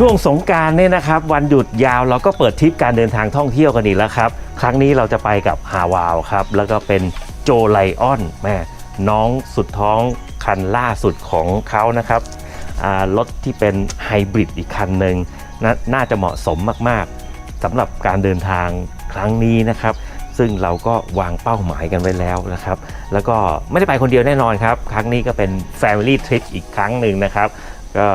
ช่วงสงการเนี่ยนะครับวันหยุดยาวเราก็เปิดทริปการเดินทางท่องเที่ยวกันอีกแล้วครับครั้งนี้เราจะไปกับฮาวาวครับแล้วก็เป็นโจไลออนแม่น้องสุดท้องคันล่าสุดของเขานะครับรถที่เป็นไฮบริดอีกคันหนึ่งนน่าจะเหมาะสมมากๆสำหรับการเดินทางครั้งนี้นะครับ ซึ่งเราก็วางเป้าหมายกันไว้แล้วนะครับ แล้วก็ไม่ได้ไปคนเดียวแน่นอนครับ ครั้งนี้ก็เป็น Family Trip อีกครั้งหนึ่งนะครับ ก็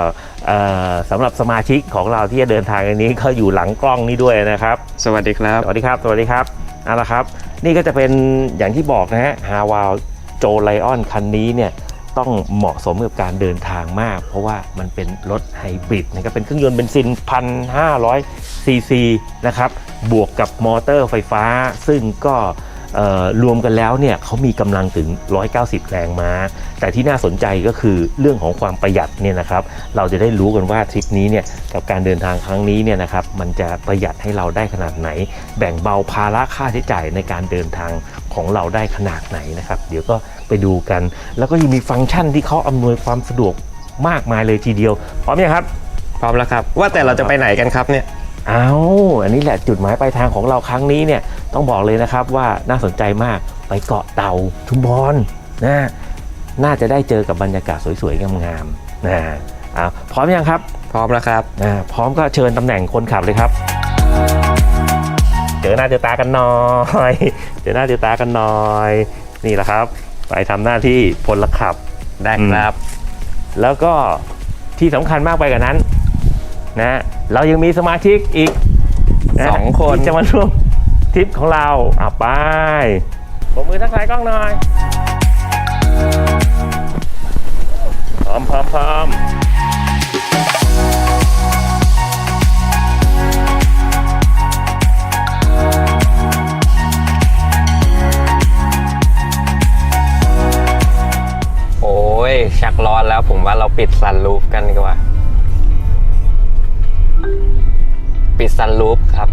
เอ่อสำหรับสมาชิกของเราที่จะเดินทางอันนี้ก็อยู่หลังกล้องนี้ด้วยนะครับ สวัสดีครับ สวัสดีครับ สวัสดีครับเอาละครับ นี่ก็จะเป็นอย่างที่บอกนะฮะฮาวาวโจไลออนคันนี้เนี่ยต้องเหมาะสมกับการเดินทางมาก เพราะว่ามันเป็นรถไฮบริดนะครับเป็นเครื่องยนต์เบนซิน 1,500ซีซีนะครับบวกกับมอเตอร์ไฟฟ้า ซึ่งก็เอ่อ รวมกันแล้วเนี่ยเขามีกำลังถึง 190 แรงม้า แต่ที่น่าสนใจก็คือเรื่องของความประหยัดเนี่ยนะครับเราจะได้รู้กันว่าทริปนี้เนี่ยกับการเดินทางครั้งนี้เนี่ยนะครับมันจะประหยัดให้เราได้ขนาดไหน แบ่งเบาภาระค่าใช้จ่ายในการเดินทางของเราได้ขนาดไหนนะครับ เดี๋ยวก็ไปดูกัน แล้วก็ยังมีฟังก์ชันที่เขาอำนวยความสะดวกมากมายเลยทีเดียวพร้อมยังครับ พร้อมแล้วครับ ว่าแต่เราจะไปไหนกันครับเนี่ย เอาอันนี้แหละจุดหมายปลายทางของเราครั้งนี้เนี่ย ต้องบอกเลยนะครับว่าน่าสนใจมากไปเกาะเต่าชุมพรนะน่าจะได้เจอกับบรรยากาศสวยๆ งามๆนะเอาพร้อมยังครับ พร้อมแล้วครับอ่าพร้อมก็เชิญตำแหน่งคนขับเลยครับ เจอหน้าเจอตากันหน่อย เจอหน้าเจอตากันหน่อย นี่แหละครับ ไปทำหน้าที่พลขับได้ครับ แล้วก็ที่สำคัญมากไปกว่านั้นนะเรายังมีสมาชิกอีกะสองคนที่จะมาร่วม ทริปของเราอะไปบกมือทักทายกล้องหน่อยพร้อมพร้อมพร้อมโอ้ย ชักร้อนแล้วผมว่าเราปิดซันรูฟกันดีกว่า ปิดซันรูฟครับ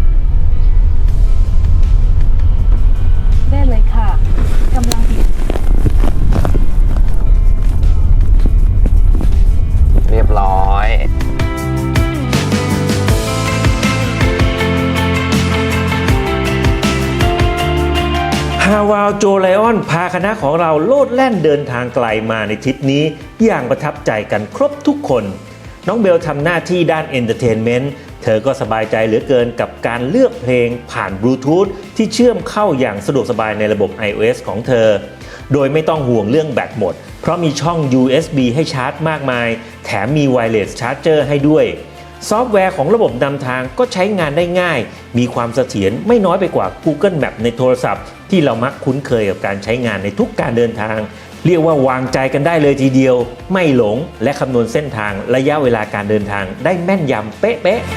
โจไลออนพาคณะของเราโลดแล่นเดินทางไกลมาในทริปนี้อย่างประทับใจกันครบทุกคน น้องเบลทำหน้าที่ด้านเอนเตอร์เทนเมนต์เธอก็สบายใจเหลือเกินกับการเลือกเพลงผ่านบลูทูธที่เชื่อมเข้าอย่างสะดวกสบายในระบบ iOS ของเธอ โดยไม่ต้องห่วงเรื่องแบตหมด เพราะมีช่อง USB ให้ชาร์จมากมาย แถมมีไวเลสชาร์จเจอร์ให้ด้วย ซอฟต์แวร์ของระบบนำทางก็ใช้งานได้ง่าย มีความเสถียรไม่น้อยไปกว่า Google Map ในโทรศัพท์ ที่เรามักคุ้นเคยกับการใช้งานในทุกการเดินทาง เรียกว่าวางใจกันได้เลยทีเดียว ไม่หลง และคำนวณเส้นทางระยะเวลาการเดินทางได้แม่นยำเป๊ะๆ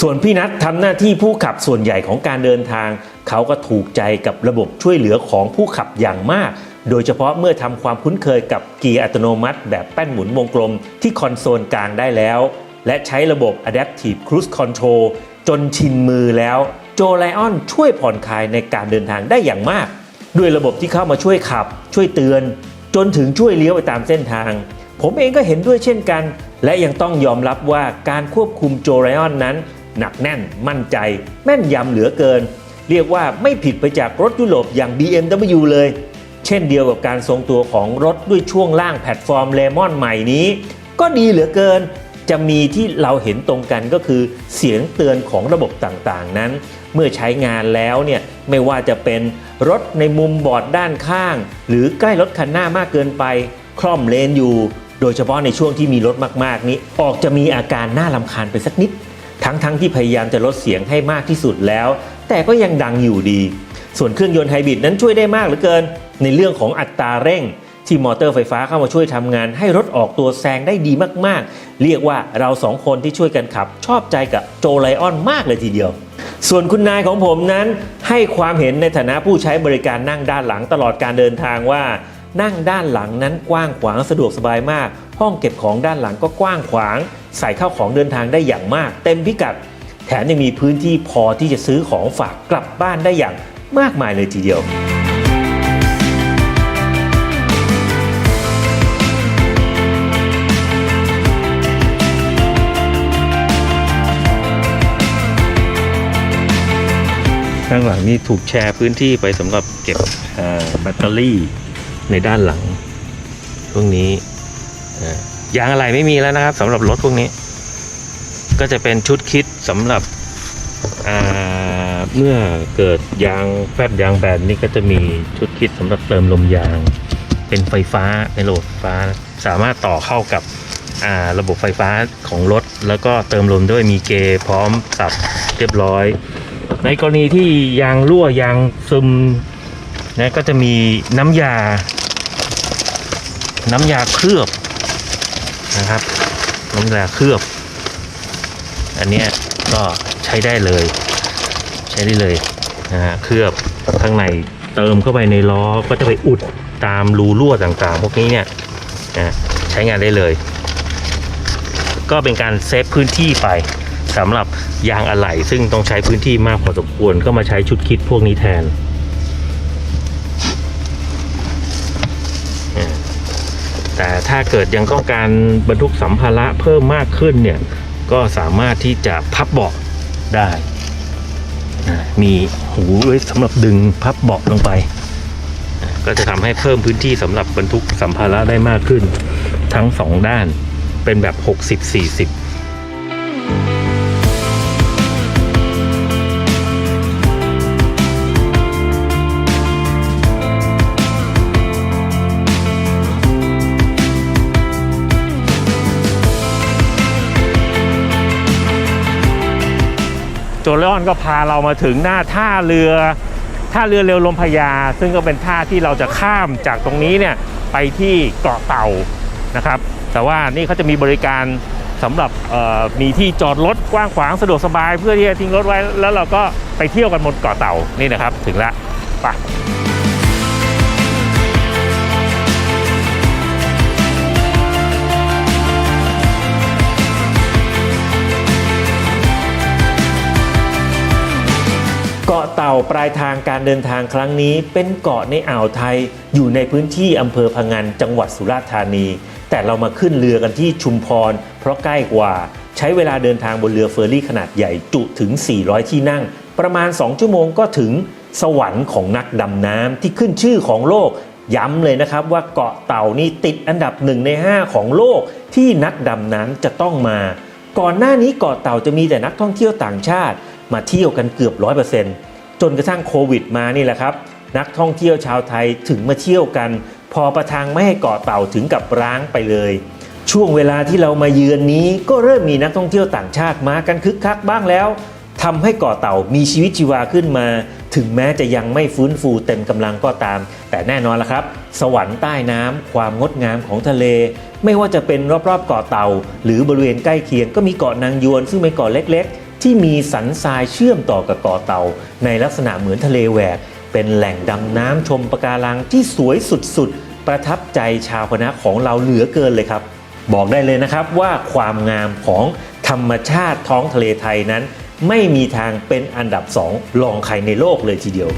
ส่วนพี่นัททำหน้าที่ผู้ขับส่วนใหญ่ของการเดินทาง เขาก็ถูกใจกับระบบช่วยเหลือของผู้ขับอย่างมาก โดยเฉพาะเมื่อทำความคุ้นเคยกับเกียร์อัตโนมัติ แบบแป้นหมุนวงกลมที่คอนโซลกลางได้แล้ว และใช้ระบบ Adaptive Cruise Control จนชินมือแล้วโจไลออนช่วยผ่อนคลายในการเดินทางได้อย่างมาก ด้วยระบบที่เข้ามาช่วยขับ ช่วยเตือน จนถึงช่วยเลี้ยวไปตามเส้นทาง ผมเองก็เห็นด้วยเช่นกัน และยังต้องยอมรับว่าการควบคุมโจไลออนนั้น หนักแน่น มั่นใจ แม่นยำเหลือเกิน เรียกว่าไม่ผิดไปจากรถยุโรปอย่าง BMW เลย เช่นเดียวกับการทรงตัวของรถด้วยช่วงล่างแพลตฟอร์มเลมอนใหม่นี้ ก็ดีเหลือเกิน จะมีที่เราเห็นตรงกันก็คือเสียงเตือนของระบบต่างๆ นั้น เมื่อใช้งานแล้วเนี่ยไม่ว่าจะเป็นรถในมุมบอดด้านข้าง หรือใกล้รถคันหน้ามากเกินไป คล่อมเลนอยู่ โดยเฉพาะในช่วงที่มีรถมากๆ นี้ ออกจะมีอาการน่าลำคาญไปสักนิด ทั้งๆทที่พยายามจะลดเสียงให้มากที่สุดแล้ว แต่ก็ยังดังอยู่ดี ส่วนเครื่องยนต์ไฮบริดนั้นช่วยได้มากเหลือเกิน ในเรื่องของอัตราเร่งที่มอเตอร์ไฟฟ้าเข้ามาช่วยทำงาน ให้รถออกตัวแซงได้ดีมากๆ เรียกว่าเราสองคนที่ช่วยกันขับ ชอบใจกับโจไลออนมากเลยทีเดียว ส่วนคุณนายของผมนั้น ให้ความเห็นในฐานะผู้ใช้บริการนั่งด้านหลังตลอดการเดินทางว่า นั่งด้านหลังนั้นกว้างขวางสะดวกสบายมาก ห้องเก็บของด้านหลังก็กว้างขวาง ใส่เข้าของเดินทางได้อย่างมาก เต็มพิกัด แถมยังมีพื้นที่พอที่จะซื้อของฝากกลับบ้านได้อย่างมากมายเลยทีเดียว ข้างหลังนี่ถูกแชร์พื้นที่ไปสำหรับเก็บแบตเตอรี่ในด้านหลังพวกนี้ยางอะไรไม่มีแล้วนะครับสำหรับรถพวกนี้ ก็จะเป็นชุดคิดสำหรับเมื่อเกิดยางแฟบยางแบนนี่ก็จะมีชุดคิดสำหรับเติมลมยาง เป็นไฟฟ้าเป็นระบบไฟฟ้า สามารถต่อเข้ากับระบบไฟฟ้าของรถ แล้วก็เติมลมด้วยมีเกพร้อมสับเรียบร้อย ในกรณีที่ยางรั่วยางซึมนะก็จะมีน้ำยา น้ำยาเคลือบนะครับน้ำยาเคลือบ อันนี้ก็ใช้ได้เลย ใช้ได้เลยนะฮะเคลือบข้างในเติมเข้าไปในล้อก็จะไปอุดตามรูรั่วต่างๆ พวกนี้เนี่ยนะใช้งานได้เลย ก็เป็นการเซฟพื้นที่ไป สำหรับยางอะไหล่ซึ่งต้องใช้พื้นที่มากพอสมควรก็มาใช้ชุดคิดพวกนี้แทน แต่ถ้าเกิดยังต้องการบรรทุกสัมภาระเพิ่มมากขึ้นเนี่ย ก็สามารถที่จะพับเบาะได้ มีหูไว้สำหรับดึงพับเบาะลงไป ก็จะทำให้เพิ่มพื้นที่สำหรับบรรทุกสัมภาระได้มากขึ้น ทั้งสองด้านเป็นแบบ 60-40 โจเลออนก็พาเรามาถึงหน้าท่าเรือท่าเรือเร็วลมพยา ซึ่งก็เป็นท่าที่เราจะข้ามจากตรงนี้เนี่ยไปที่เกาะเต่านะครับ แต่ว่านี่เขาจะมีบริการสำหรับมีที่จอดรถกว้างขวางสะดวกสบายเพื่อที่จะทิ้งรถไว้ แล้วเราก็ไปเที่ยวกันบนเกาะเต่านี่นะครับ ถึงละไป ปลายทางการเดินทางครั้งนี้ เป็นเกาะในอ่าวไทย อยู่ในพื้นที่อำเภอพะงันจังหวัดสุราษฎร์ธานี แต่เรามาขึ้นเรือกันที่ชุมพร เพราะใกล้กว่า ใช้เวลาเดินทางบนเรือเฟอร์รี่ขนาดใหญ่จุถึง 400 ที่นั่ง ประมาณ 2 ชั่วโมงก็ถึงสวรรค์ของนักดำน้ำที่ขึ้นชื่อของโลก ย้ำเลยนะครับว่าเกาะเต่านี่ติดอันดับหนึ่งใน 5 ของโลกที่นักดำน้ำจะต้องมา ก่อนหน้านี้เกาะเต่าจะมีแต่นักท่องเที่ยวต่างชาติ มาเที่ยวกันเกือบร้อยเปอร์เซ็นต์ จนกระทั่งโควิดมานี่แหละครับ นักท่องเที่ยวชาวไทยถึงมาเที่ยวกัน พอประทางไม่ให้เกาะเต่าถึงกับร้างไปเลย ช่วงเวลาที่เรามาเยือนนี้ก็เริ่มมีนักท่องเที่ยวต่างชาติมากันคึกคักบ้างแล้วทำให้เกาะเต่ามีชีวิตชีวาขึ้นมา ถึงแม้จะยังไม่ฟื้นฟูเต็มกำลังก็ตาม แต่แน่นอนละครับ สวรรค์ใต้น้ำความงดงามของทะเล ไม่ว่าจะเป็นรอบๆเกาะเต่า หรือบริเวณใกล้เคียงก็มีเกาะนางยวนซึ่งเป็นเกาะเล็กๆ ที่มีสันทรายเชื่อมต่อกับเกาะเต่า ในลักษณะเหมือนทะเลแหวก เป็นแหล่งดำน้ำชมปะการังที่สวยสุดๆ ประทับใจชาวคณะของเราเหลือเกินเลยครับ บอกได้เลยนะครับว่าความงามของธรรมชาติท้องทะเลไทยนั้น ไม่มีทางเป็นอันดับสองรองใครในโลกเลยทีเดียว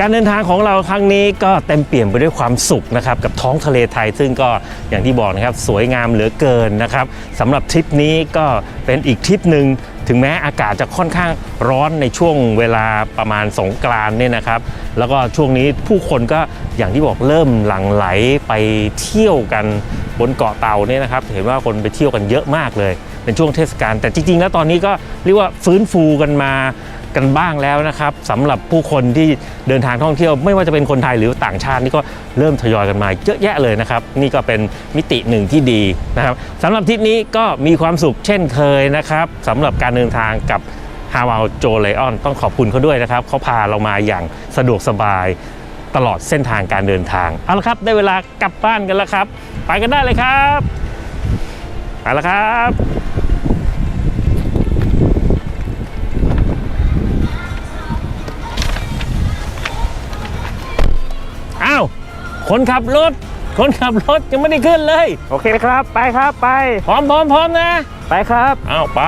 การเดินทางของเราครั้งนี้ก็เต็มเปี่ยมไปด้วยความสุขนะครับกับท้องทะเลไทย ซึ่งก็อย่างที่บอกนะครับสวยงามเหลือเกินนะครับสำหรับทริปนี้ก็เป็นอีกทริปหนึ่งถึงแม้อากาศจะค่อนข้างร้อนในช่วงเวลาประมาณสงกรานเนี่ยนะครับ แล้วก็ช่วงนี้ผู้คนก็อย่างที่บอกเริ่มหลั่งไหลไปเที่ยวกันบนเกาะเต่าเนี่ยนะครับ เห็นว่าคนไปเที่ยวกันเยอะมากเลย เป็นช่วงเทศกาลแต่จริง ๆ แล้วตอนนี้ก็เรียกว่าฟื้นฟูกันมา กันบ้างแล้วนะครับสำหรับผู้คนที่เดินทางท่องเที่ยว ไม่ว่าจะเป็นคนไทยหรือต่างชาตินี่ก็เริ่มทยอยกันมาเยอะแยะเลยนะครับ นี่ก็เป็นมิติหนึ่งที่ดีนะครับสำหรับทริปนี้ก็มีความสุขเช่นเคยนะครับสำหรับการเดินทางกับฮาวาโจไลออนต้องขอบคุณเขาด้วยนะครับเขาพาเรามาอย่างสะดวกสบายตลอดเส้นทางการเดินทาง เอาละครับ ได้เวลากลับบ้านกันแล้วครับ ไปกันได้เลยครับเอาละครับ คนขับรถ คนขับรถยังไม่ได้ขึ้นเลย โอเคครับ ไปครับ ไป พร้อมพร้อมพร้อมนะ ไปครับ อ้าวไป